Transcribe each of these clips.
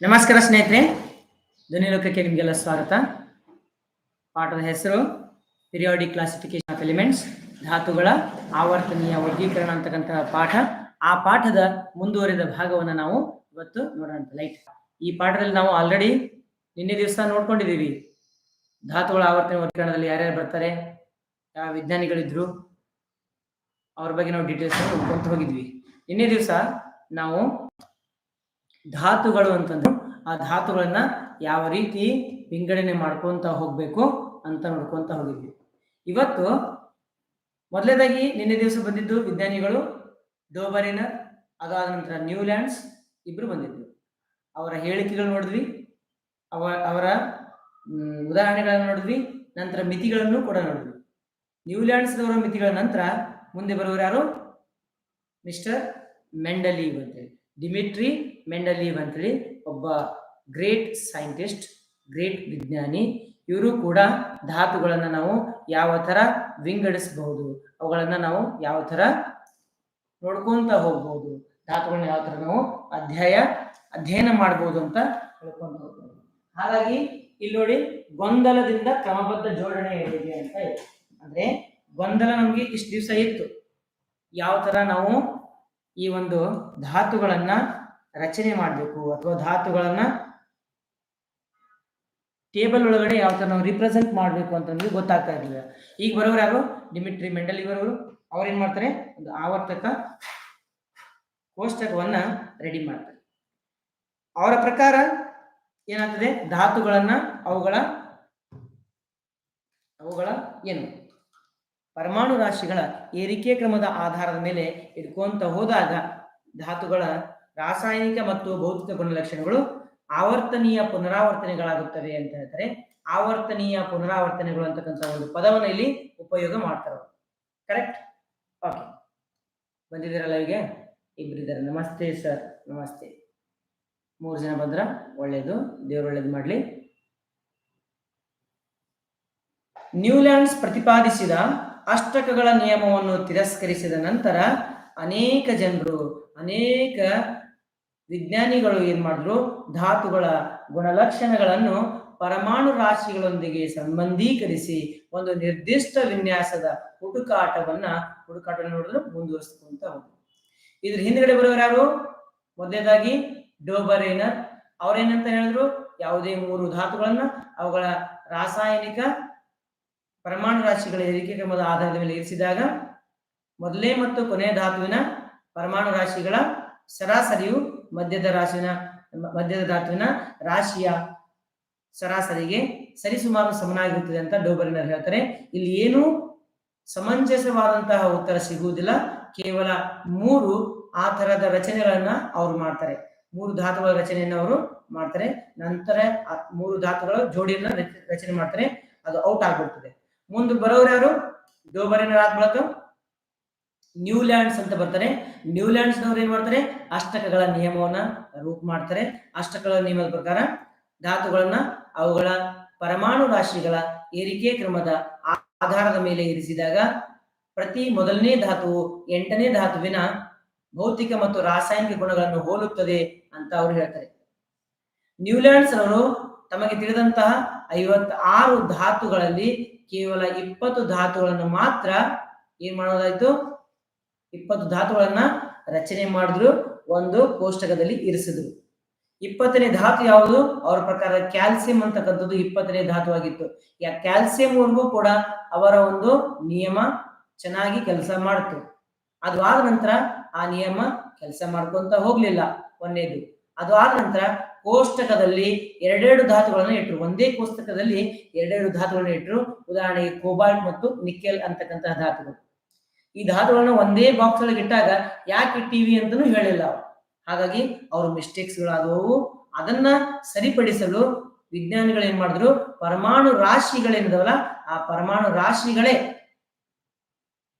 ನಮಸ್ಕಾರ ಸ್ನೇಹಿತರೆ ಧ್ವನಿ ಲೋಕಕ್ಕೆ ನಿಮಗೆಲ್ಲ ಸ್ವಾಗತ. ಪಾಠದ ಹೆಸರು ಪಿರಿಯಾಡಿಕ್ ಕ್ಲಾಸಿಫಿಕೇಶನ್ ಆಫ್ ಎಲಿಮೆಂಟ್ಸ್ ಧಾತುಗಳ ಆವರ್ತನೀಯ ವರ್ಗೀಕರಣ ಅಂತಕ್ಕಂತಹ ಪಾಠ. ಆ ಪಾಠದ ಮುಂದುವರಿದ ಭಾಗವನ್ನು ನಾವು ಇವತ್ತು ನೋಡೋಣ ಲೈಟ್ ಈ ಪಾಠದಲ್ಲಿ ನಾವು ಆಲ್ರೆಡಿ ನಿನ್ನೆ ದಿವಸ ನೋಡ್ಕೊಂಡಿದ್ದೀವಿ. ಧಾತುಗಳ ಆವರ್ತನ ವರ್ಗೀಕರಣದಲ್ಲಿ ಯಾರ್ಯಾರು ಬರ್ತಾರೆ, ಯಾವ ವಿಜ್ಞಾನಿಗಳಿದ್ರು, ಅವ್ರ ಬಗ್ಗೆ ನಾವು ಡೀಟೇಲ್ಸ್ ನೋಡ್ಕೊಂತ ಹೋಗಿದ್ವಿ. ನಿನ್ನೆ ದಿವಸ ನಾವು ಧಾತುಗಳು ಅಂತಂದ್ರೆ, ಆ ಧಾತುಗಳನ್ನ ಯಾವ ರೀತಿ ವಿಂಗಡಣೆ ಮಾಡ್ಕೊಂತ ಹೋಗ್ಬೇಕು ಅಂತ ನೋಡ್ಕೊಂತ ಹೋಗಿದ್ವಿ. ಇವತ್ತು ಮೊದಲೇದಾಗಿ ನಿನ್ನೆ ದಿವಸ ಬಂದಿದ್ದು ವಿಜ್ಞಾನಿಗಳು ಡೋಬರಿನರ್ ಅದಾದ ನಂತರ ನ್ಯೂಲ್ಯಾಂಡ್ಸ್ ಇಬ್ರು ಬಂದಿದ್ರು. ಅವರ ಹೇಳಿಕೆಗಳು ನೋಡಿದ್ವಿ, ಅವ, ಅವರ ಉದಾಹರಣೆಗಳನ್ನು ನೋಡಿದ್ವಿ, ನಂತರ ಮಿತಿಗಳನ್ನು ಕೂಡ ನೋಡಿದ್ವಿ. ನ್ಯೂಲ್ಯಾಂಡ್ಸ್ದವರ ಮಿತಿಗಳ ನಂತರ ಮುಂದೆ ಬರುವವರು ಯಾರು? ಮಿಸ್ಟರ್ ಮೆಂಡಲಿ ಅಂತೇಳಿ ಡಿಮಿಟ್ರಿ ಮೆಂಡಲೀವ್ ಅಂತೇಳಿ ಒಬ್ಬ ಗ್ರೇಟ್ ಸೈಂಟಿಸ್ಟ್, ಗ್ರೇಟ್ ವಿಜ್ಞಾನಿ. ಇವರು ಕೂಡ ಧಾತುಗಳನ್ನು ನಾವು ಯಾವ ಥರ ವಿಂಗಡಿಸಬಹುದು, ಅವುಗಳನ್ನು ನಾವು ಯಾವ ಥರ ನೋಡ್ಕೊಂತ ಹೋಗ್ಬೋದು ಧಾತುಗಳನ್ನ ಯಾವ ಥರ ನಾವು ಅಧ್ಯಾಯ, ಅಧ್ಯಯನ ಮಾಡ್ಬೋದು ಅಂತ ಹೇಳ್ಕೊಂಡು ಹೋಗ್ಬೋದು. ಹಾಗಾಗಿ ಇಲ್ಲಿ ನೋಡಿ ಗೊಂದಲದಿಂದ ಕ್ರಮಬದ್ಧ ಜೋಡಣೆ ಹೇಳಿದೆ ಅಂತ ಇದೆ. ಅಂದ್ರೆ ಗೊಂದಲ ನಮಗೆ ಇಷ್ಟು ದಿವಸ ಇತ್ತು. ಯಾವ ಥರ ನಾವು ಈ ಒಂದು ಧಾತುಗಳನ್ನ ರಚನೆ ಮಾಡಬೇಕು ಅಥವಾ ಧಾತುಗಳನ್ನ ಟೇಬಲ್ ಒಳಗಡೆ ಯಾವ ತರ ನಾವು ರಿಪ್ರೆಸೆಂಟ್ ಮಾಡಬೇಕು ಅಂತ ನಮಗೆ ಗೊತ್ತಾಗ್ತಾ ಇರಲಿಲ್ಲ. ಈಗ ಬರೋರು ಯಾರು? ಡಿಮಿಟ್ರಿ ಮೆಂಡಲ್ ಅವ್ರು ಏನು ಮಾಡ್ತಾರೆ? ಒಂದು ಆವರ್ತಕ ಕೋಷ್ಟಕವನ್ನ ರೆಡಿ ಮಾಡ್ತಾರೆ. ಅವರ ಪ್ರಕಾರ ಏನಾಗ್ತದೆ? ಧಾತುಗಳನ್ನು ಅವುಗಳ ಅವುಗಳ ಏನು? ಪರಮಾಣು ರಾಶಿಗಳ ಏರಿಕೆ ಕ್ರಮದ ಆಧಾರದ ಮೇಲೆ ಇಟ್ಕೊಂತ ಹೋದಾಗ ಧಾತುಗಳ ರಾಸಾಯನಿಕ ಮತ್ತು ಭೌತಿಕ ಗುಣಲಕ್ಷಣಗಳು ಆವರ್ತನೀಯ ಪುನರಾವರ್ತನೆಗಳಾಗುತ್ತವೆ ಅಂತ ಹೇಳ್ತಾರೆ. ಆವರ್ತನೀಯ ಪುನರಾವರ್ತನೆಗಳು ಅಂತಕ್ಕಂಥ ಒಂದು ಪದವನ್ನು ಇಲ್ಲಿ ಉಪಯೋಗ ಮಾಡ್ತಾರೆ ಕರೆಕ್ಟ್ ಓಕೆ ಬಂದಿದ್ದೀರಲ್ಲ ಈಗ? ಇಬ್ಬರಿದ್ದಾರೆ ನಮಸ್ತೆ ಸರ್. ನಮಸ್ತೆ. ಮೂರು ಜನ ಬಂದ್ರ ಒಳ್ಳೇದು, ದೇವ್ರು ಒಳ್ಳೇದು ಮಾಡಲಿ. ನ್ಯೂಲ್ಯಾಂಡ್ಸ್ ಪ್ರತಿಪಾದಿಸಿದ ಅಷ್ಟಕಗಳ ನಿಯಮವನ್ನು ತಿರಸ್ಕರಿಸಿದ ನಂತರ ಅನೇಕ ಜನರು, ಅನೇಕ ವಿಜ್ಞಾನಿಗಳು ಏನು ಮಾಡಿದ್ರು ಧಾತುಗಳ ಗುಣಲಕ್ಷಣಗಳನ್ನು ಪರಮಾಣು ರಾಶಿಗಳೊಂದಿಗೆ ಸಂಬಂಧೀಕರಿಸಿ ಒಂದು ನಿರ್ದಿಷ್ಟ ವಿನ್ಯಾಸದ ಹುಡುಕಾಟವನ್ನ ಹುಡುಕಾಟ ನೋಡಿದ್ರು ಮುಂದುವರಿಸ್ಕೊಂತ ಹೋದ್ರು. ಇದ್ರ ಹಿಂದ್ಗಡೆ ಬರೋರು ಯಾರು? ಮೊದಲನೇದಾಗಿ ಡೋಬರೇನರ್ ಅವರೇನಂತ ಹೇಳಿದ್ರು? ಯಾವುದೇ ಮೂರು ಧಾತುಗಳನ್ನ, ಅವುಗಳ ರಾಸಾಯನಿಕ ಪರಮಾಣು ರಾಶಿಗಳ ಏರಿಕೆ ಕ್ರಮದ ಆಧಾರದ ಮೇಲೆ ಇರಿಸಿದಾಗ ಮೊದಲೇ ಮತ್ತು ಕೊನೆಯ ಧಾತುವಿನ ಪರಮಾಣು ರಾಶಿಗಳ ಸರಾಸರಿಯು ಮಧ್ಯದ ರಾಶಿನ, ಮಧ್ಯದ ಧಾತುವಿನ ರಾಶಿಯ ಸರಾಸರಿಗೆ ಸರಿಸುಮಾರು ಸಮನಾಗಿರುತ್ತದೆ ಅಂತ ಡೋಬರಿನರ್ ಹೇಳ್ತಾರೆ. ಇಲ್ಲಿ ಏನು ಸಮಂಜಸವಾದಂತಹ ಉತ್ತರ ಸಿಗುವುದಿಲ್ಲ. ಕೇವಲ ಮೂರು ಆ ತರದ ರಚನೆಗಳನ್ನ ಅವ್ರು ಮಾಡ್ತಾರೆ. ಮೂರು ಧಾತುಗಳ ರಚನೆಯನ್ನು ಅವರು ಮಾಡ್ತಾರೆ. ನಂತರ ಮೂರು ಧಾತುಗಳ ಜೋಡಿಯನ್ನ ರಚ- ರಚನೆ ಮಾಡ್ತಾರೆ. ಅದು ಔಟ್ ಆಗ್ಬಿಡ್ತದೆ. ಮುಂದೆ ಬರೋರು ಯಾರು? ಡೋಬರಿನಾಥ್ ಬಳಕ ನ್ಯೂಲ್ಯಾಂಡ್ಸ್ ಅಂತ ಬರ್ತಾರೆ. ನ್ಯೂಲ್ಯಾಂಡ್ಸ್ ನವರು ಏನ್ ಮಾಡ್ತಾರೆ? ಅಷ್ಟಕಗಳ ನಿಯಮವನ್ನ ರೂಪ ಮಾಡ್ತಾರೆ. ಅಷ್ಟಕಗಳ ನಿಯಮದ ಪ್ರಕಾರ ಧಾತುಗಳನ್ನ ಅವುಗಳ ಪರಮಾಣು ರಾಶಿಗಳ ಏರಿಕೆ ಕ್ರಮದ ಆಧಾರದ ಮೇಲೆ ಇರಿಸಿದಾಗ ಪ್ರತಿ ಮೊದಲನೇ ಧಾತುವು ಎಂಟನೇ ಧಾತುವಿನ ಭೌತಿಕ ಮತ್ತು ರಾಸಾಯನಿಕ ಗುಣಗಳನ್ನು ಹೋಲುತ್ತದೆ ಅಂತ ಅವರು ಹೇಳ್ತಾರೆ. ನ್ಯೂಲ್ಯಾಂಡ್ಸ್ ಅವರು ತಮಗೆ ತಿಳಿದಂತಹ ಐವತ್ತಾರು ಧಾತುಗಳಲ್ಲಿ ಕೇವಲ ಇಪ್ಪತ್ತು ಧಾತುಗಳನ್ನು ಮಾತ್ರ ಏನ್ ಮಾಡೋದಾಯ್ತು? ಇಪ್ಪತ್ತು ಧಾತುಗಳನ್ನ ರಚನೆ ಮಾಡಿದ್ರು, ಒಂದು ಕೋಷ್ಟಕದಲ್ಲಿ ಇರಿಸಿದ್ರು. ಇಪ್ಪತ್ತನೇ ಧಾತು ಯಾವುದು? ಅವರ ಪ್ರಕಾರ ಕ್ಯಾಲ್ಸಿಯಂ ಅಂತಕ್ಕಂಥದ್ದು ಇಪ್ಪತ್ತನೇ ಧಾತು ಆಗಿತ್ತು. ಯಾ ಕ್ಯಾಲ್ಸಿಯಂ ವರ್ಗೂ ಕೂಡ ಅವರ ಒಂದು ನಿಯಮ ಚೆನ್ನಾಗಿ ಕೆಲಸ ಮಾಡ್ತು. ಅದು ಆದ ನಂತರ ಆ ನಿಯಮ ಕೆಲಸ ಮಾಡ್ಕೊಂತ ಹೋಗ್ಲಿಲ್ಲ. ಒಂದೇದು ಅದು ಆದ ನಂತರ ಕೋಷ್ಟಕದಲ್ಲಿ ಎರಡೆರಡು ಧಾತುಗಳನ್ನು ಇಟ್ಟರು ಒಂದೇ ಕೋಷ್ಟಕದಲ್ಲಿ ಎರಡೆರಡು ಧಾತುಗಳನ್ನು ಇಟ್ಟರು ಉದಾಹರಣೆಗೆ ಕೋಬಾಲ್ಟ್ ಮತ್ತು ನಿಕ್ಕೆಲ್ ಅಂತಕ್ಕಂತಹ ಧಾತುಗಳು. ಈ ಧಾತುಗಳನ್ನು ಒಂದೇ ಬಾಕ್ಸ್ ಒಳಗೆ ಇಟ್ಟಾಗ ಯಾಕೆ ಟಿವಿ ಅಂತಲೂ ಹೇಳಿಲ್ಲ ಅವ್ರು. ಹಾಗಾಗಿ ಅವ್ರ ಮಿಸ್ಟೇಕ್ಸ್ಗಳಾದವು. ಅದನ್ನ ಸರಿಪಡಿಸಲು ವಿಜ್ಞಾನಿಗಳು ಏನ್ ಮಾಡಿದ್ರು? ಪರಮಾಣು ರಾಶಿಗಳೇನಿದಾವಲ್ಲ ಆ ಪರಮಾಣು ರಾಶಿಗಳೇ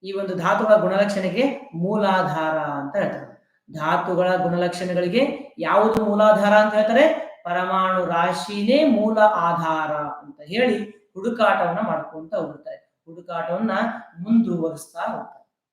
ಈ ಒಂದು ಧಾತುಗಳ ಗುಣಲಕ್ಷಣಕ್ಕೆ ಮೂಲಾಧಾರ ಅಂತ ಹೇಳ್ತಾರೆ. ಧಾತುಗಳ ಗುಣಲಕ್ಷಣಗಳಿಗೆ ಯಾವುದು ಮೂಲಾಧಾರ ಅಂತ ಹೇಳ್ತಾರೆ? ಪರಮಾಣು ರಾಶಿನೇ ಮೂಲ ಆಧಾರ ಅಂತ ಹೇಳಿ ಹುಡುಕಾಟವನ್ನ ಮಾಡ್ಕೊಂತ ಹೋಗ್ತಾರೆ ಹುಡುಕಾಟವನ್ನ ಮುಂದುವರಿಸ್ತಾ ಹೋಗ್ತಾರೆ.